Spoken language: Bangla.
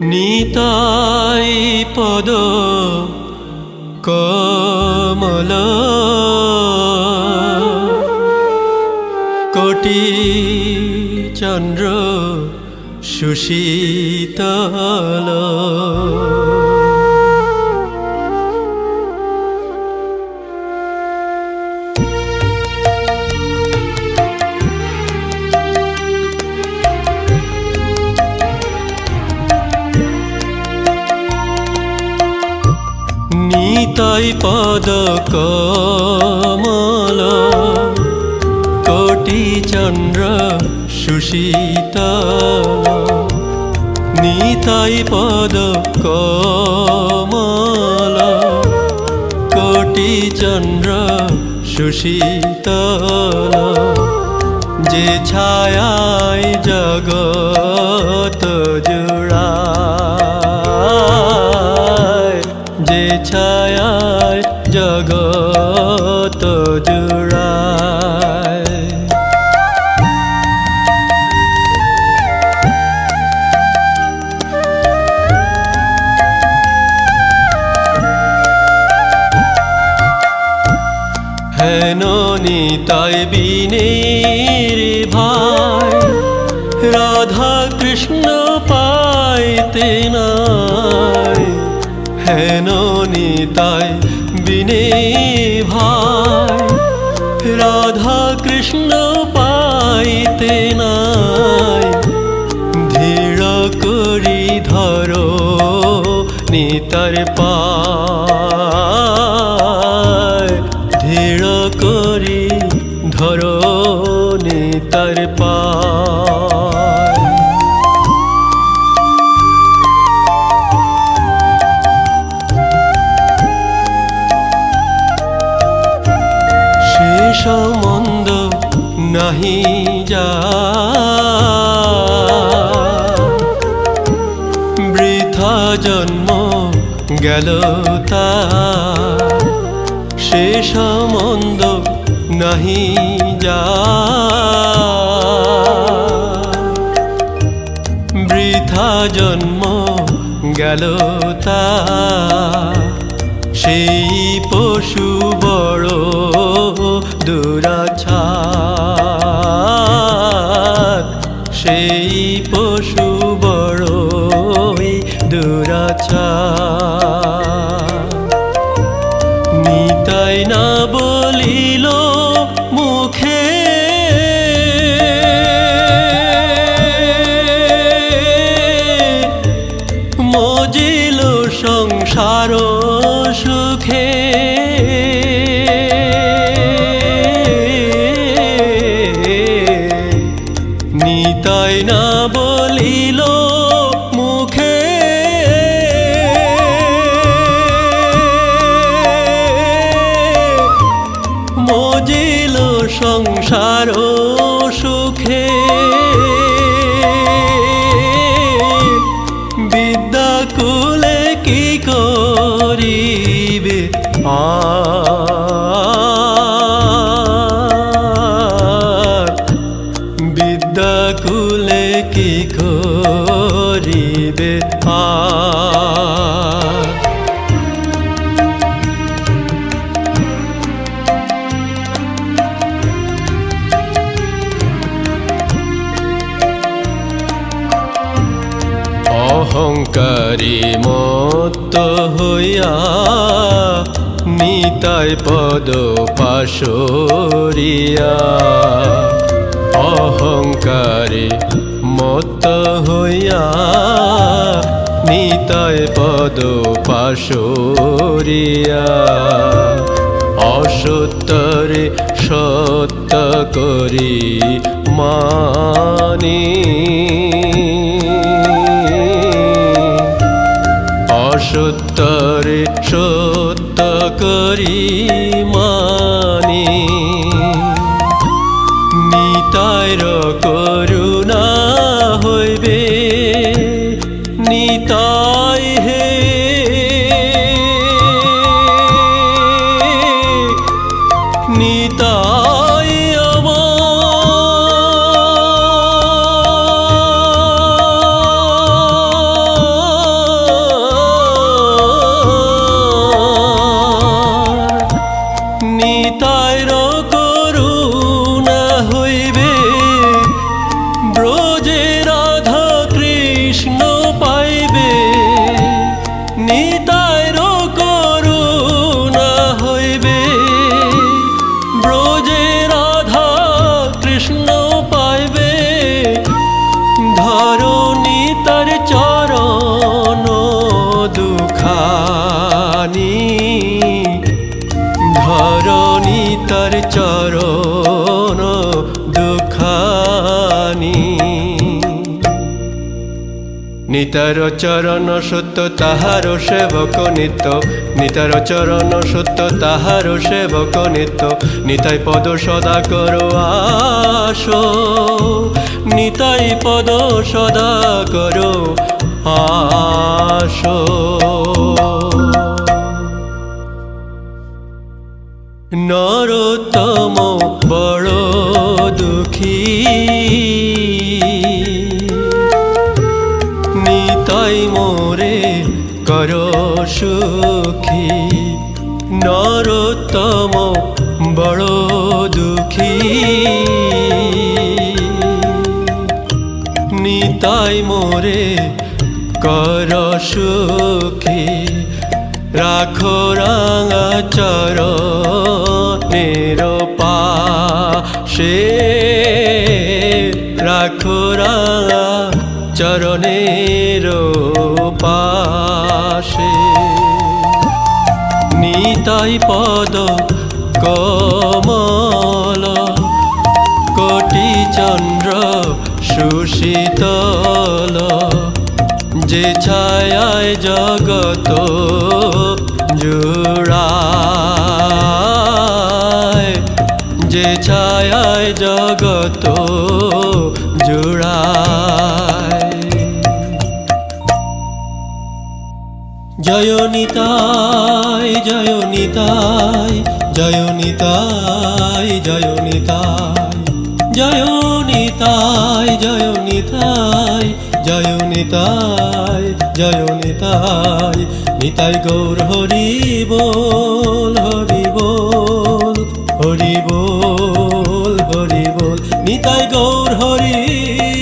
নিতাই পদ কমল। কোটি চন্দ্র সুশীতল। নিতাই পদ কমল কোটি চন্দ্র সুশীতল। নিতাই পদ কমল কোটি চন্দ্র সুশীতল। যে ছায়ায় জগত জুড়ায়, যে ছায়ায় হেন নিতাই বিনে রে ভাই? রাধা কৃষ্ণ পাইতে নাই। হেন নিতাই বিনে ভাই? রাধা কৃষ্ণ পাইতে নাই। ধীর করি ধরো নিতার পায় নাহি যা। বৃথা জন্ম গেল তার শেষ মন্দ নাহি যা। বৃথা জন্ম গেল তার সেই পশু বড় দুরাছাত সেই সংসার সুখে। বিদ্যা কুলে কি করিবে? বিদ্যা কুলে কি করিবে? আর অহংকারী মত হইয়া নিতাই পদ পাশরিয়া। অহংকারী মত হইয়া নিতাই পদ পাশরিয়া। অসত্যরে সত্য করি মানি। অসত্যরে সত্য করি মানি। নিতাইর করুণা হইবে নিতাই নিতার চরণ সত্য তাহার সেবক নিত্য। নিতার চরণ সত্য তাহার সেবক নিত্য। নিতাই পদ সদা করো আসো। নিতাই পদ সদা করো আসো। নরোত্তম নিতাই মোরে, কর সুখী। নরোত্তম বড় দুঃখী। নিতাই মোরে, কর সুখী। রাখো রাঙা চর পাশে। রাখো রাঙা চরণের পাশে। নিতাই পদ কমল, কোটি চন্দ্র সুশীতল। যে ছায়ায় জগত জুড়ায়, যে ছায়ায় জগত জয় নিতাই জয় নিতাই জয় নিতাই জয় নিতাই জয় নিতাই গৌর হরি বল হরি বল হরি বল হরি বল, নিতাই গৌর হরি